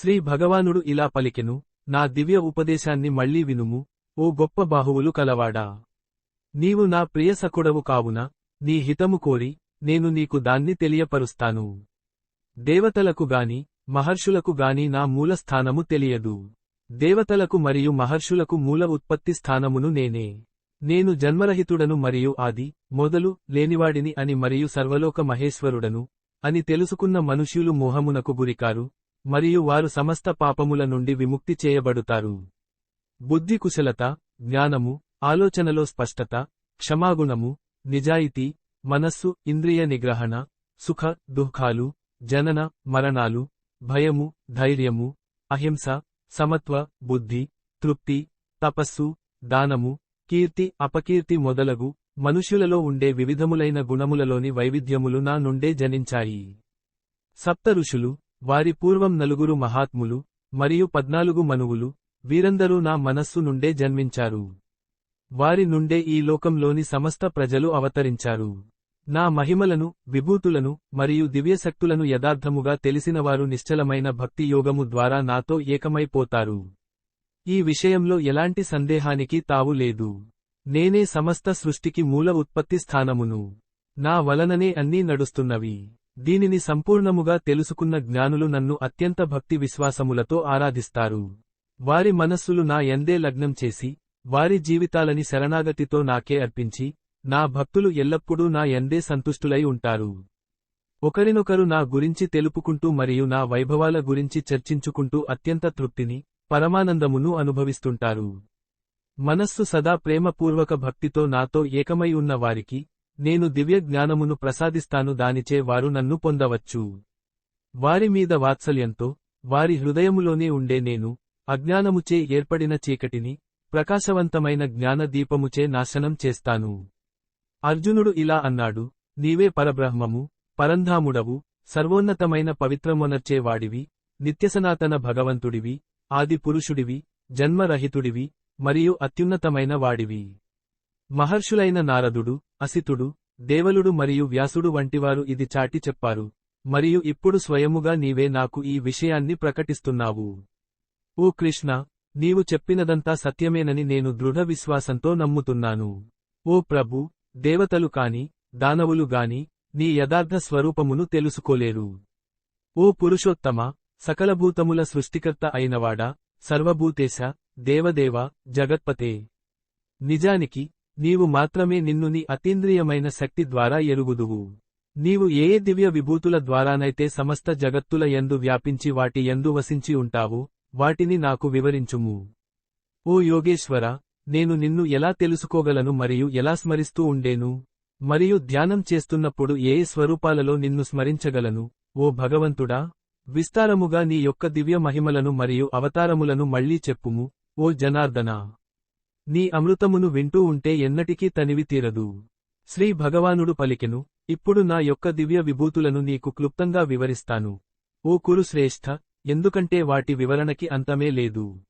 శ్రీ భగవానుడు ఇలా పలికెను నా దివ్య ఉపదేశాన్ని మళ్ళీ వినుము ఓ గొప్ప బాహువులు కలవాడా. నీవు నా ప్రియ సకుడవు కావున నీ హితము కోరి నేను నీకు దాన్ని తెలియపరుస్తాను. దేవతలకు గాని మహర్షులకు గాని నా మూల స్థానము తెలియదు. దేవతలకు మరియు మహర్షులకు మూల ఉత్పత్తి స్థానమును నేనే. నేను జన్మరహితుడను మరియు ఆది మొదలు లేనివాడిని అని మరియు సర్వలోక మహేశ్వరుడను అని తెలుసుకున్న మనుష్యులు మోహమునకు గురికారు మరియు వారు సమస్త పాపముల నుండి విముక్తి చేయబడుతారు. బుద్ధి కుశలత జ్ఞానము ఆలోచనలో స్పష్టత క్షమాగుణము నిజాయితీ మనస్సు ఇంద్రియ నిగ్రహణ సుఖ దుఃఖాలు జనన మరణాలు భయము ధైర్యము అహింస సమత్వ బుద్ధి తృప్తి తపస్సు దానము కీర్తి అపకీర్తి మొదలగు మనుష్యులలో ఉండే వివిధములైన గుణములలోని వైవిధ్యములు నా నుండే జనించాయి. సప్త ఋషులు వారి పూర్వం నలుగురు మహాత్ములు మరియు పద్నాలుగు మనువులు వీరందరూ నా మనస్సు నుండే జన్మించారు. వారి నుండే ఈ లోకంలోని సమస్త ప్రజలు అవతరించారు. నా మహిమలను విభూతులను మరియు దివ్యశక్తులను యథార్థముగా తెలిసినవారు నిశ్చలమైన భక్తి యోగము ద్వారా నాతో ఏకమైపోతారు. ఈ విషయంలో ఎలాంటి సందేహానికి తావు లేదు. నేనే సమస్త సృష్టికి మూల ఉత్పత్తి స్థానమును. నా వలననే అన్నీ నడుస్తున్నవి. దీనిని సంపూర్ణముగా తెలుసుకున్న జ్ఞానులు నన్ను అత్యంత భక్తి విశ్వాసములతో ఆరాధిస్తారు. వారి మనస్సులు నా ఎందే లగ్నం చేసి వారి జీవితాలని శరణాగతితో నాకే అర్పించి నా భక్తులు ఎల్లప్పుడూ నా ఎందే సంతుష్టులై ఉంటారు. ఒకరినొకరు నా గురించి తెలుపుకుంటూ మరియు నా వైభవాల గురించి చర్చించుకుంటూ అత్యంత తృప్తిని పరమానందమును అనుభవిస్తుంటారు. మనస్సు సదా ప్రేమపూర్వక భక్తితో నాతో ఏకమై ఉన్న వారికి నేను దివ్య జ్ఞానమును ప్రసాదిస్తాను దానిచే వారు నన్ను పొందవచ్చు. వారి మీద వాత్సల్యంతో వారి హృదయములోనే ఉండే నేను అజ్ఞానముచే ఏర్పడిన చీకటిని ప్రకాశవంతమైన జ్ఞాన దీపముచే నాశనం చేస్తాను. అర్జునుడు ఇలా అన్నాడు నీవే పరబ్రహ్మము పరంధాముడవు సర్వోన్నతమైన పవిత్రమునర్చేవాడివి నిత్యసనాతన భగవంతుడివి ఆది పురుషుడివి జన్మరహితుడివి మరియు అత్యున్నతమైన వాడివి. మహర్షులైన నారదుడు అసితుడు దేవలుడు మరియు వ్యాసుడు వంటివారు ఇది చాటి చెప్పారు. మరియు ఇప్పుడు స్వయముగా నీవే నాకు ఈ విషయాన్ని ప్రకటిస్తున్నావు. ఓ కృష్ణ నీవు చెప్పినదంతా సత్యమేనని నేను దృఢ విశ్వాసంతో నమ్ముతున్నాను. ఓ ప్రభు దేవతలు కాని దానవులు గాని నీ యథార్థ స్వరూపమును తెలుసుకోలేరు. ఓ పురుషోత్తమ సకలభూతముల సృష్టికర్త అయినవాడా సర్వభూతేశ దేవదేవ జగత్పతే. నిజానికి నీవు మాత్రమే నిన్ను నీ అతీంద్రియమైన శక్తి ద్వారా ఎరుగుదువు. నీవు ఏ దివ్య విభూతుల ద్వారానైతే సమస్త జగత్తుల యందు వ్యాపించి వాటి ఎందు వసించి ఉంటావు వాటిని నాకు వివరించుము. ఓ యోగేశ్వర నేను నిన్ను ఎలా తెలుసుకోగలను మరియు ఎలా స్మరిస్తూ ఉండేను? మరియు ధ్యానం చేస్తున్నప్పుడు ఏ స్వరూపాలలో నిన్ను స్మరించగలను? ఓ భగవంతుడా విస్తారముగా నీ యొక్క దివ్య మహిమలను మరియు అవతారములను మళ్ళీ చెప్పుము. ఓ జనార్దనా నీ అమృతమును వింటూ ఉంటే ఎన్నటికీ తనివి తీరదు. శ్రీ భగవానుడు పలికెను ఇప్పుడు నా యొక్క దివ్య విభూతులను నీకు క్లుప్తంగా వివరిస్తాను. ఓ కురు శ్రేష్ఠ ఎందుకంటే వాటి వివరణకి అంతమే లేదు.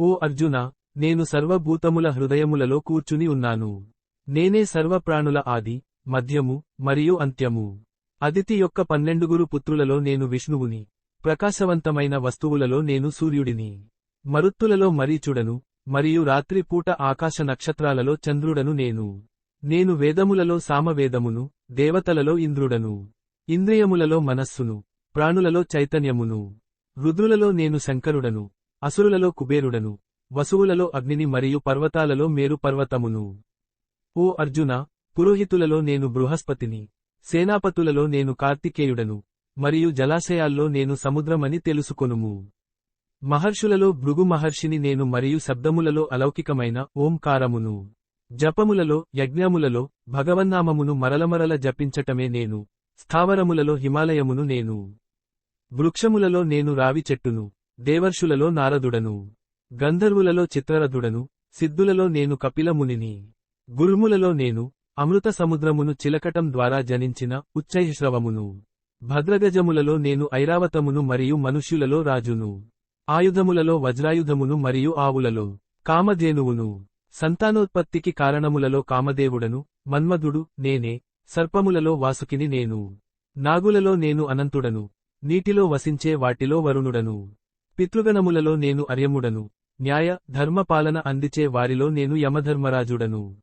ఓ అర్జున నేను సర్వభూతముల హృదయములలో కూర్చుని ఉన్నాను. నేనే సర్వప్రాణుల ఆది మధ్యము మరియు అంత్యము. అదితి యొక్క పన్నెండుగురు పుత్రులలో నేను విష్ణువుని ప్రకాశవంతమైన వస్తువులలో నేను సూర్యుడిని. మరుత్తులలో మరీచుడను మరియు రాత్రిపూట ఆకాశ నక్షత్రాలలో చంద్రుడను నేను. నేను వేదములలో సామవేదమును దేవతలలో ఇంద్రుడను. ఇంద్రియములలో మనస్సును ప్రాణులలో చైతన్యమును. రుద్రులలో నేను శంకరుడను అసురులలో కుబేరుడను వసువులలో అగ్నిని మరియు పర్వతాలలో మేరు పర్వతమును. ఓ అర్జున పురోహితులలో నేను బృహస్పతిని సేనాపతులలో నేను కార్తికేయుడను మరియు జలాశయాల్లో నేను సముద్రమని తెలుసుకొనుము. మహర్షులలో భృగు మహర్షిని నేను మరియు శబ్దములలో అలౌకికమైన ఓంకారమును జపములలో యజ్ఞములలో భగవన్నామమును మరలమరల జపించటమే నేను స్థావరములలో హిమాలయమును నేను వృక్షములలో నేను రావి చెట్టును దేవర్షులలో నారదుడను గంధర్వులలో చిత్రరథుడను సిద్ధులలో నేను కపిలమునిని గుర్ములలో నేను అమృత సముద్రమును చిలకటం ద్వారా జనించిన ఉచ్చైశ్రవమును భద్రగజములలో నేను ఐరావతమును మరియు మనుష్యులలో రాజును. ఆయుధములలో వజ్రాయుధమును మరియు ఆవులలో కామధేనువును సంతానోత్పత్తికి కారణములలో కామదేవుడను మన్మధుడు నేనే సర్పములలో వాసుకిని నేను. నాగులలో నేను అనంతుడను నీటిలో వసించే వాటిలో వరుణుడను. పితృగణములలో నేను అర్యముడను న్యాయ ధర్మపాలన అందించే వారిలో నేను యమధర్మరాజుడను.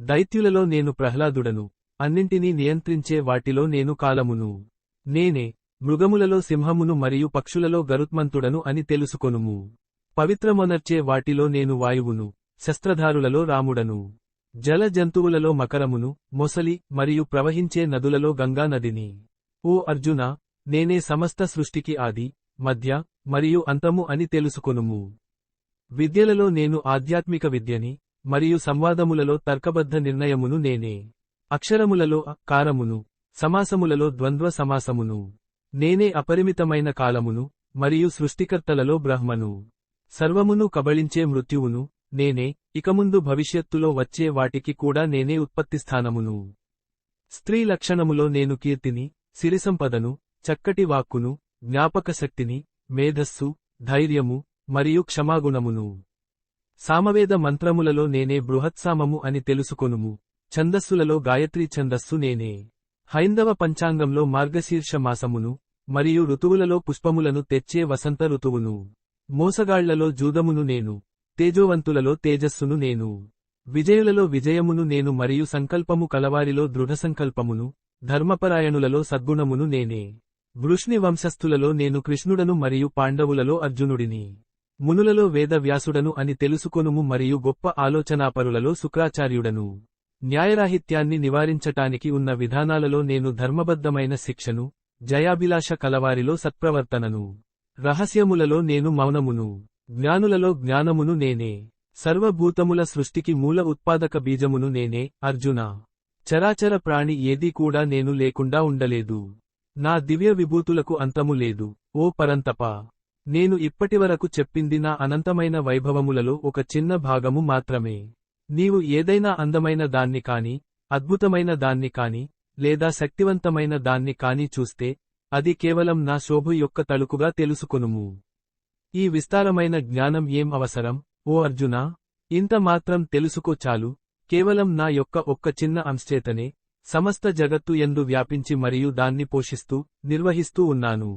దైత్యులలో నేను ప్రహ్లాదుడను అన్నింటినీ నియంత్రించే వాటిలో నేను కాలమును. నేనే మృగములలో సింహమును మరియు పక్షులలో గరుత్మంతుడను అని తెలుసుకొనుము. పవిత్రమొనర్చే వాటిలో నేను వాయువును శస్త్రధారులలో రాముడను. జల జంతువులలో మకరమును మొసలి మరియు ప్రవహించే నదులలో గంగా నదిని. ఓ అర్జున నేనే సమస్త సృష్టికి ఆది మధ్య మరియు అంతము అని తెలుసుకొనుము. విద్యలలో నేను ఆధ్యాత్మిక విద్యని మరియు సంవాదములలో తర్కబద్ధ నిర్ణయమును నేనే. అక్షరములలో కారమును సమాసములలో ద్వంద్వ సమాసమును. నేనే అపరిమితమైన కాలమును మరియు సృష్టికర్తలలో బ్రహ్మను. సర్వమును కబళించే మృత్యువును నేనే ఇకముందు భవిష్యత్తులో వచ్చే వాటికి కూడా నేనే ఉత్పత్తిస్థానమును స్త్రీ లక్షణములో నేను కీర్తిని సిరిసంపదను చక్కటి వాక్కును జ్ఞాపకశక్తిని మేధస్సు ధైర్యము మరియు క్షమాగుణమును. సామవేద మంత్రములలో నేనే బృహత్సామము అని తెలుసుకొనుము. ఛందస్సులలో గాయత్రీ ఛందస్సు నేనే. హైందవ పంచాంగంలో మార్గశీర్ష మాసమును మరియు ఋతువులలో పుష్పములను తెచ్చే వసంత ఋతువును. మోసగాళ్ళలో జూదమును నేను తేజోవంతులలో తేజస్సును నేను. విజయులలో విజయమును నేను మరియు సంకల్పము కలవారిలో దృఢసంకల్పమును ధర్మపరాయణులలో సద్గుణమును నేనే. వృష్ణి వంశస్థులలో నేను కృష్ణుడను మరియు పాండవులలో అర్జునుడిని. మునులలో వేద వ్యాసుడను అని తెలుసుకొనుము మరియు గొప్ప ఆలోచనాపరులలో శుక్రాచార్యుడను. న్యాయరాహిత్యాన్ని నివారించటానికి ఉన్న విధానాలలో నేను ధర్మబద్ధమైన శిక్షను జయాభిలాష కలవారిలో సత్ప్రవర్తనను. రహస్యములలో నేను మౌనమును. జ్ఞానులలో జ్ఞానమును నేనే. సర్వభూతముల సృష్టికి మూల ఉత్పాదక బీజమును నేనే అర్జున. చరాచర ప్రాణి ఏదీ కూడా నేను లేకుండా ఉండలేదు. నా దివ్య విభూతులకు అంతము లేదు ఓ పరంతప. నేను ఇప్పటివరకు చెప్పింది నా అనంతమైన వైభవములలో ఒక చిన్న భాగము మాత్రమే. నీవు ఏదైనా అందమైన దాన్ని కాని అద్భుతమైన దాన్ని కాని లేదా శక్తివంతమైన దాన్ని కాని చూస్తే అది కేవలం నా శోభ యొక్క తళుకుగా తెలుసుకొనుము. ఈ విస్తారమైన జ్ఞానం ఏం అవసరం ఓ అర్జునా? ఇంత మాత్రం తెలుసుకో చాలు కేవలం నా యొక్క ఒక్క చిన్న అంశ్చేతనే సమస్త జగత్తు ఎందు వ్యాపించి మరియు దాన్ని పోషిస్తూ నిర్వహిస్తూ ఉన్నాను.